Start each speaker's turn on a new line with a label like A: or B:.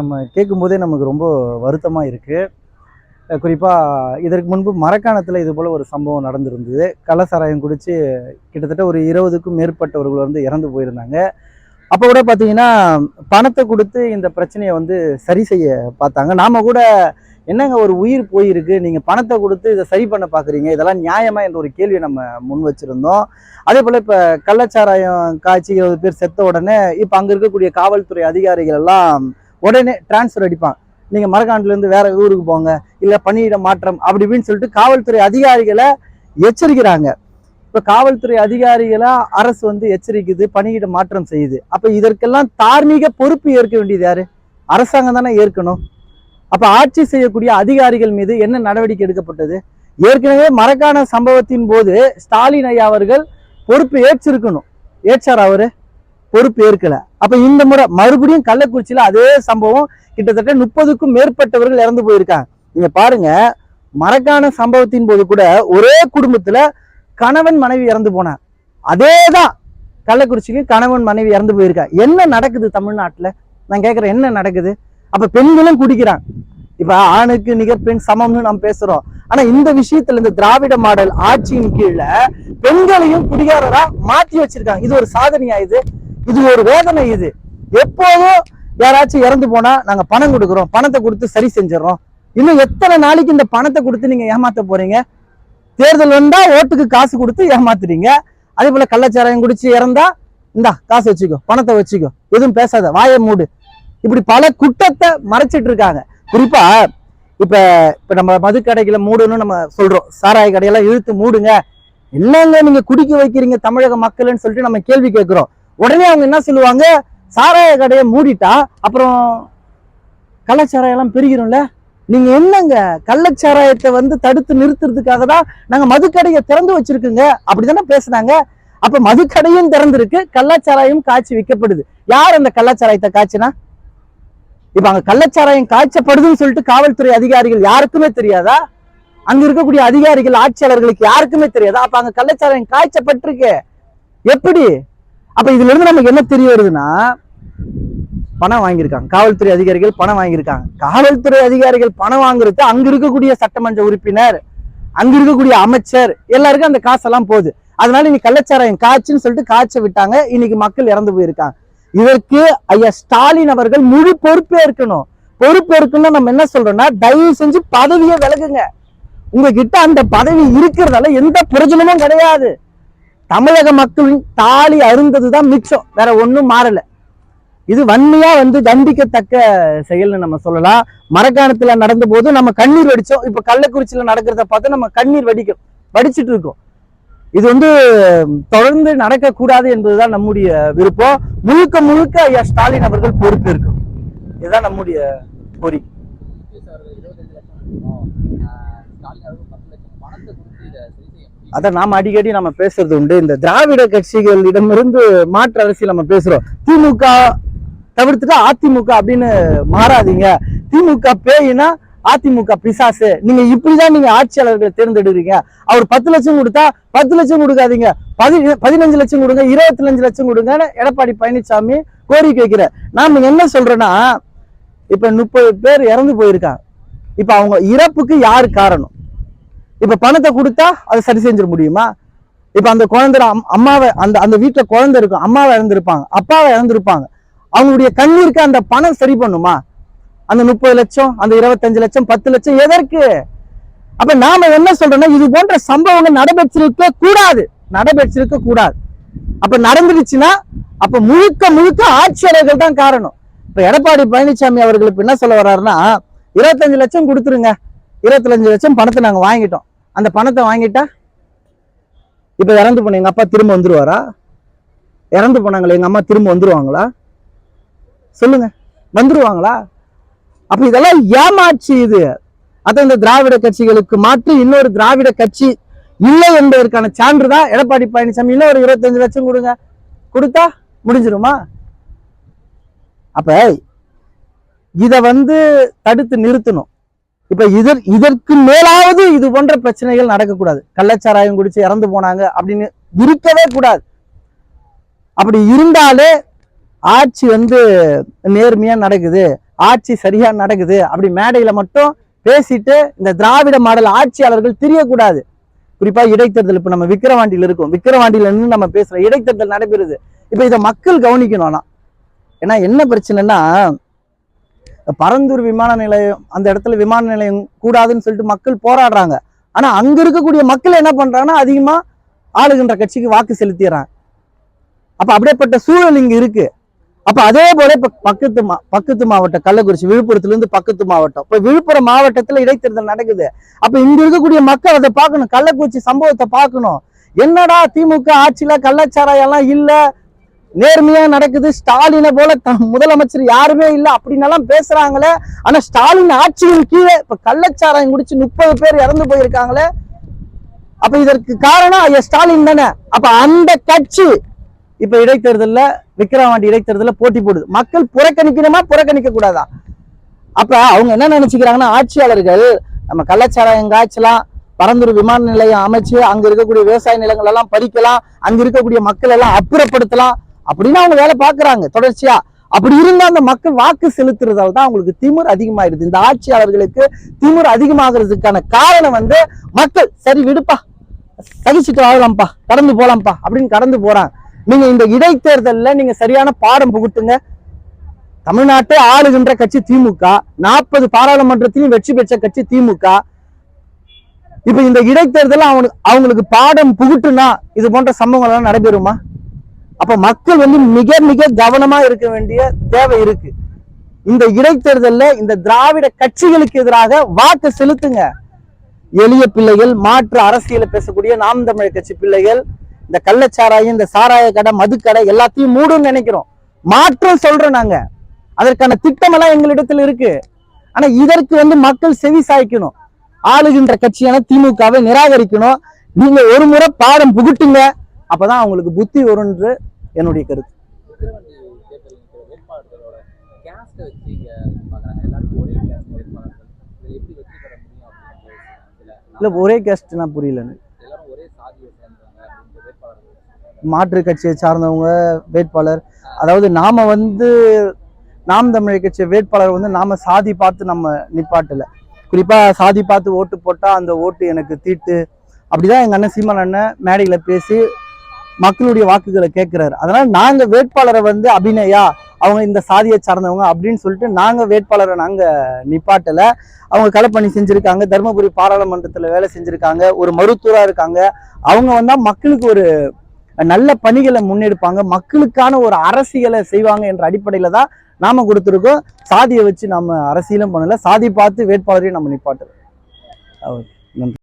A: நம்ம கேட்கும்போதே நமக்கு ரொம்ப வருத்தமாக இருக்குது குறிப்பாக இதற்கு முன்பு மரக்காணத்தில் இது போல் ஒரு சம்பவம் நடந்திருந்தது. கள்ளசாராயம் குடித்து கிட்டத்தட்ட ஒரு இருபதுக்கும் மேற்பட்டவர்கள் வந்து இறந்து போயிருந்தாங்க. அப்போ கூட பார்த்தீங்கன்னா பணத்தை கொடுத்து இந்த பிரச்சனையை வந்து சரி செய்ய பார்த்தாங்க. நாம் கூட என்னங்க ஒரு உயிர் போயிருக்கு நீங்கள் பணத்தை கொடுத்து இதை சரி பண்ண பார்க்குறீங்க இதெல்லாம் நியாயமா என்ற ஒரு கேள்வியை நம்ம முன் வச்சுருந்தோம். அதே போல் இப்போ கள்ளச்சாராயம் காய்ச்சி இருபது பேர் செத்த உடனே இப்போ அங்கே இருக்கக்கூடிய காவல்துறை அதிகாரிகள் எல்லாம் உடனே டிரான்ஸ்ஃபர் அடிப்பான். நீங்கள் மரக்காண்டிலேருந்து வேற ஊருக்கு போங்க இல்லை பணியிட மாற்றம் அப்படி இப்படின்னு சொல்லிட்டு காவல்துறை அதிகாரிகளை எச்சரிக்கிறாங்க. இப்போ காவல்துறை அதிகாரிகளை அரசு வந்து எச்சரிக்குது பணியிட மாற்றம் செய்யுது. அப்போ இதற்கெல்லாம் தார்மீக பொறுப்பு ஏற்க வேண்டியது யாரு? அரசாங்கம் தானே ஏற்கணும். அப்போ ஆட்சி செய்யக்கூடிய அதிகாரிகள் மீது என்ன நடவடிக்கை எடுக்கப்பட்டது? ஏற்கனவே மரக்கான சம்பவத்தின் போது ஸ்டாலின் ஐயா அவர்கள் பொறுப்பு ஏற்றிருக்கணும். ஏற்றார் அவரு? பொறுப்பு ஏற்கல. அப்ப இந்த முறை மறுபடியும் கள்ளக்குறிச்சியில அதே சம்பவம் கிட்டத்தட்ட முப்பதுக்கும் மேற்பட்டவர்கள் இறந்து போயிருக்காங்க. நீங்க பாருங்க மரக்கான சம்பவத்தின் போது கூட ஒரே குடும்பத்துல கணவன் மனைவி இறந்து போனாங்க. அதே தான் கள்ளக்குறிச்சிக்கு கணவன் மனைவி இறந்து போயிருக்கா என்ன நடக்குது தமிழ்நாட்டுல? நான் கேட்கறேன் என்ன நடக்குது? அப்ப பெண்களும் குடிக்கிறாங்க. இப்ப ஆணுக்கு நிகர் பெண் சமம்னு நாம் பேசுறோம். ஆனா இந்த விஷயத்துல இந்த திராவிட மாடல் ஆட்சியின் கீழே பெண்களையும் குடிகாரரா மாற்றி வச்சிருக்காங்க. இது ஒரு சாதனையா இது? இது ஒரு வேதனை இது. எப்போதும் யாராச்சும் இறந்து போனா நாங்க பணம் கொடுக்குறோம். பணத்தை கொடுத்து சரி செஞ்சிடறோம். இன்னும் எத்தனை நாளைக்கு இந்த பணத்தை கொடுத்து நீங்க ஏமாத்த போறீங்க? தேர்தல் வந்தா ஓட்டுக்கு காசு கொடுத்து ஏமாத்துறீங்க. அதே போல கள்ளச்சாராயம் குடிச்சு இறந்தா இந்தா காசு வச்சுக்கோ பணத்தை வச்சுக்கோ. எதுவும் பேசாத வாயை மூடு. இப்படி பல குற்றத்தை மறைச்சிட்டு இருக்காங்க. குறிப்பா இப்ப இப்ப நம்ம மதுக்கடைகளை மூடுன்னு நம்ம சொல்றோம். சாராய கடையெல்லாம் இழுத்து மூடுங்க. என்னங்க நீங்க குடிக்க வைக்கிறீங்க தமிழக மக்கள்னு சொல்லிட்டு நம்ம கேள்வி கேட்கிறோம். உடனே அவங்க என்ன சொல்லுவாங்க? சாராய கடையை மூடிட்டா அப்புறம் கள்ளச்சாராயம் எல்லாம் பெருகிரும்ல? நீங்க என்னங்க கள்ளச்சாராயத்தை வந்து தடுத்து நிறுத்துறதுக்காக தான் நாங்க மதுக்கடையை திறந்து வச்சிருக்கோங்க? அப்படிதானே பேசுனாங்க. அப்ப மதுக்கடையும் திறந்திருக்கு கள்ளச்சாராயம் காய்ச்சி விற்கப்படுது. யார் அந்த கள்ளச்சாராயத்தை காய்ச்சினா? இப்ப அங்க கள்ளச்சாராயம் காய்ச்சப்படுதுன்னு சொல்லிட்டு காவல்துறை அதிகாரிகள் யாருக்குமே தெரியாதா? அங்க இருக்கக்கூடிய அதிகாரிகள் ஆட்சியாளர்களுக்கு யாருக்குமே தெரியாதா? அப்ப அங்க கள்ளச்சாராயம் காய்ச்சப்பட்டிருக்கு. எப்படி? அப்ப இதுல இருந்து நமக்கு என்ன தெரிய வருதுன்னா பணம் வாங்கியிருக்காங்க. காவல்துறை அதிகாரிகள் பணம் வாங்கியிருக்காங்க. காவல்துறை அதிகாரிகள் பணம் வாங்குறது அங்க இருக்கக்கூடிய சட்டமன்ற உறுப்பினர் அங்க இருக்கக்கூடிய அமைச்சர் எல்லாருக்கும் அந்த காசெல்லாம் போகுது. அதனால இன்னைக்கு கள்ளச்சாராயம் காய்ச்சுன்னு சொல்லிட்டு காய்ச்ச விட்டாங்க. இன்னைக்கு மக்கள் இறந்து போயிருக்காங்க. இதற்கு ஐயா ஸ்டாலின் அவர்கள் முழு பொறுப்பேற்கணும் இருக்குன்னு நம்ம என்ன சொல்றோம்னா தயவு செஞ்சு பதவியை விலகுங்க. உங்ககிட்ட அந்த பதவி இருக்கிறதால எந்த பிரயோஜனமும் கிடையாது. தமிழக மக்களின் தாலி அருந்ததுதான் மிச்சம். வேற ஒண்ணும் மாறல. இது வன்மையா வந்து தண்டிக்கத்தக்க செயல்னு நம்ம சொல்லலாம். மரக்காணத்துல நடந்த போது நம்ம கண்ணீர் வடிச்சோம். இப்ப கள்ளக்குறிச்சியில நடக்கிறத பார்த்து நம்ம கண்ணீர் வடிக்கும் வடிச்சிட்டு இருக்கோம். இது வந்து தொடர்ந்து நடக்கக்கூடாது என்பதுதான் நம்முடைய விருப்பம். முழுக்க முழுக்க ஐயா ஸ்டாலின் அவர்கள் பொறுப்பு இருக்கும் இதுதான் நம்முடைய கோரிக்கை.
B: அதான்
A: அதை நாம அடிக்கடி நம்ம பேசுறது உண்டு. இந்த திராவிட கட்சிகளிடமிருந்து மாற்று அரசியல் நம்ம பேசுறோம். திமுக தவிர்த்துட்டு அதிமுக அப்படின்னு மாறாதீங்க. திமுக பேயினா அதிமுக பிசாசு. நீங்க இப்படிதான் நீங்க ஆட்சியாளர்களை தேர்ந்தெடுக்கிறீங்க. அவர் பத்து லட்சம் கொடுத்தா பத்து லட்சம் கொடுக்காதீங்க. பதி பதினஞ்சு லட்சம் கொடுங்க இருபத்தி லட்சம் கொடுங்கன்னு எடப்பாடி பழனிசாமி கோரிக்கை வைக்கிற நாம என்ன சொல்றேன்னா இப்ப முப்பது பேர் இறந்து போயிருக்காங்க. இப்ப அவங்க இறப்புக்கு யார் காரணம்? இப்ப பணத்தை கொடுத்தா அதை சரி செஞ்சிட முடியுமா? இப்ப அந்த குழந்தை அம்மாவை அந்த அந்த வீட்டுல குழந்தை இருக்கும் அம்மாவை இறந்திருப்பாங்க அப்பாவை இறந்திருப்பாங்க அவங்களுடைய கண்ணீருக்கு அந்த பணம் சரி பண்ணுமா? அந்த முப்பது லட்சம் அந்த இருபத்தஞ்சு லட்சம் பத்து லட்சம் எதற்கு? அப்ப நாம என்ன சொல்றோம்னா இது போன்ற சம்பவங்கள் நடைபெற்றிருக்க கூடாது. நடைபெற்றிருக்க கூடாது. அப்ப நடந்துருச்சுன்னா அப்ப முழுக்க முழுக்க ஆட்சியாளர்கள் தான் காரணம். இப்ப எடப்பாடி பழனிசாமி அவர்களுக்கு என்ன சொல்ல வர்றாருன்னா இருபத்தஞ்சு லட்சம் கொடுத்துருங்க. இருபத்தஞ்சு லட்சம் பணத்தை நாங்க வாங்கிட்டோம். அந்த பணத்தை வாங்கிட்டா இப்ப இறந்து போன எங்க அப்பா திரும்ப வந்துருவாரா? இறந்து போனாங்களே எங்க அம்மா திரும்ப வந்துருவாங்களா? சொல்லுங்க. வந்துருவாங்களா? அப்போ இதெல்லாம் ஏமாச்சு இது. அதான் இந்த திராவிட கட்சிகளுக்கு மாற்று இன்னொரு திராவிட கட்சி இல்லை என்பதற்கான சான்று தான் எடப்பாடி பழனிசாமி. இன்னும் ஒரு இருபத்தஞ்சு லட்சம் கொடுங்க. கொடுத்தா முடிஞ்சிருமா? அப்ப இத வந்து தடுத்து நிறுத்தணும். இப்ப இதற் இதற்கு மேலாவது இது போன்ற பிரச்சனைகள் நடக்கக்கூடாது. கள்ளச்சாராயம் குடிச்சு இறந்து போனாங்க அப்படின்னு இருக்கவே கூடாது. அப்படி இருந்தாலே ஆட்சி வந்து நேர்மையா நடக்குது ஆட்சி சரியா நடக்குது அப்படி மேடையில மட்டும் பேசிட்டு இந்த திராவிட மாடல் ஆட்சியாளர்கள் தெரியக்கூடாது. குறிப்பா இடைத்தேர்தல் இப்ப நம்ம விக்கிரவாண்டியில இருக்கோம். விக்கிரவாண்டியில இருந்து நம்ம பேசுறோம் இடைத்தேர்தல் நடைபெறுது. இப்ப இதை மக்கள் கவனிக்கணும் ஆனா. ஏன்னா என்ன பிரச்சனைன்னா பரந்தூர் விமான நிலையம் அந்த இடத்துல விமான நிலையம் கூடாதுன்னு சொல்லிட்டு மக்கள் போராடுறாங்க. ஆனா அங்க இருக்கக்கூடிய மக்கள் என்ன பண்றாங்கன்னா அதிகமா ஆளுகின்ற கட்சிக்கு வாக்கு செலுத்திடுறாங்க. அப்ப அப்படியேப்பட்ட சூழல் இங்க இருக்கு. அப்ப அதே போல இப்ப பக்கத்து மா பக்கத்து மாவட்டம் கள்ளக்குறிச்சி விழுப்புரத்துல இருந்து பக்கத்து மாவட்டம். இப்ப விழுப்புரம் மாவட்டத்துல இடைத்தேர்தல் நடக்குது. அப்ப இங்க இருக்கக்கூடிய மக்கள் அதை பார்க்கணும். கள்ளக்குறிச்சி சம்பவத்தை பார்க்கணும். என்னடா திமுக ஆட்சியில கள்ளச்சாராயெல்லாம் எல்லாம் இல்ல நேர்மையா நடக்குது. ஸ்டாலினை போல முதலமைச்சர் யாருமே இல்ல அப்படின்னு எல்லாம் பேசுறாங்களே. ஆனா ஸ்டாலின் ஆட்சியின் கீழே இப்ப கள்ளச்சாராயம் குடிச்சு முப்பது பேர் இறந்து போயிருக்காங்களே. அப்ப இதற்கு காரணம் ஐயா ஸ்டாலின் தானே. அப்ப அந்த கட்சி இப்ப இடைத்தேர்தல்ல விக்கிரவாண்டி இடைத்தேர்தல போட்டி போடுது. மக்கள் புறக்கணிக்கணுமா புறக்கணிக்க கூடாதா? அப்ப அவங்க என்ன நினைச்சுக்கிறாங்கன்னா ஆட்சியாளர்கள் நம்ம கள்ளச்சாராயம் காய்ச்சலாம் பரந்தூர் விமான நிலையம் அமைச்சு அங்க இருக்கக்கூடிய விவசாய நிலங்கள் எல்லாம் பறிக்கலாம் அங்க இருக்கக்கூடிய மக்கள் எல்லாம் அப்புறப்படுத்தலாம் அப்படின்னு அவங்க வேலை பார்க்குறாங்க தொடர்ச்சியா. அப்படி இருந்தா அந்த மக்கள் வாக்கு செலுத்துறதால தான் அவங்களுக்கு திமிர் அதிகமாயிருது இந்த ஆட்சியாளர்களுக்கு திமிர் அதிகமாகிறதுக்கான காரணம் வந்து மக்கள் சரி விடுப்பா சகிச்சுட்டு வாழலாம்ப்பா கடந்து போலாம்ப்பா அப்படின்னு கடந்து போறாங்க. நீங்க இந்த இடைத்தேர்தலில் நீங்க சரியான பாடம் புகுத்துங்க. தமிழ்நாட்டை ஆளுகின்ற கட்சி திமுக நாற்பது பாராளுமன்றத்திலும் வெற்றி பெற்ற கட்சி திமுக. இப்ப இந்த இடைத்தேர்தல் அவனுக்கு அவங்களுக்கு பாடம் புகுட்டுனா இது போன்ற சம்பவங்கள் எல்லாம் நடைபெறுமா? அப்ப மக்கள் வந்து மிக மிக கவனமா இருக்க வேண்டிய தேவை இருக்கு. இந்த இடைத்தேர்தல்ல இந்த திராவிட கட்சிகளுக்கு எதிராக வாக்கு செலுத்துங்க. எளிய பிள்ளைகள் மாற்று அரசியலை பேசக்கூடிய நாம் தமிழர் கட்சி பிள்ளைகள் இந்த கள்ளச்சாராயம் இந்த சாராய கடை மதுக்கடை எல்லாத்தையும் மூடும் நினைக்கிறோம். மாற்றம் சொல்றோம் நாங்க. அதற்கான திட்டம் எல்லாம் இருக்கு. ஆனா இதற்கு வந்து மக்கள் செவி சாய்க்கணும். ஆளுகின்ற கட்சியான திமுகவை நிராகரிக்கணும். நீங்க ஒரு முறை பாடம் புகுட்டுங்க. அப்பதான் அவங்களுக்கு புத்தி வரும்ன்ற என்னுடைய கருத்து.
B: இல்லை ஒரே கேஸ்ட்
A: இல்ல ஒரே நான் புரியலன்னு.
B: ஒரே
A: மாற்று கட்சியை சார்ந்தவங்க வேட்பாளர் அதாவது நாம வந்து நாம் தமிழர் கட்சி வேட்பாளர் வந்து நாம சாதி பார்த்து நம்ம நிப்பாட்டல. குறிப்பா சாதி பார்த்து ஓட்டு போட்டா அந்த ஓட்டு எனக்கு தீட்டு. அப்படிதான் எங்க அண்ணன் சீமான் அண்ணன் மேடையில பேசி மக்களுடைய வாக்குகளை கேட்கிறாரு. அதனால நாங்க வேட்பாளரை வந்து அபிநயா அவங்க இந்த சாதியை சார்ந்தவங்க அப்படின்னு சொல்லிட்டு நாங்க வேட்பாளரை நாங்க நிப்பாட்டல. அவங்க களப்பணி செஞ்சிருக்காங்க. தருமபுரி பாராளுமன்றத்துல வேலை செஞ்சிருக்காங்க. ஒரு மருத்துவரா இருக்காங்க. அவங்க வந்தா மக்களுக்கு ஒரு நல்ல பணிகளை முன்னெடுப்பாங்க. மக்களுக்கான ஒரு அரசியலை செய்வாங்க என்ற அடிப்படையில தான் நாம கொடுத்துருக்கோம். சாதியை வச்சு நம்ம அரசியலும் பண்ணல. சாதி பார்த்து வேட்பாளரையும் நம்ம நிப்பாட்டுறோம். நன்றி.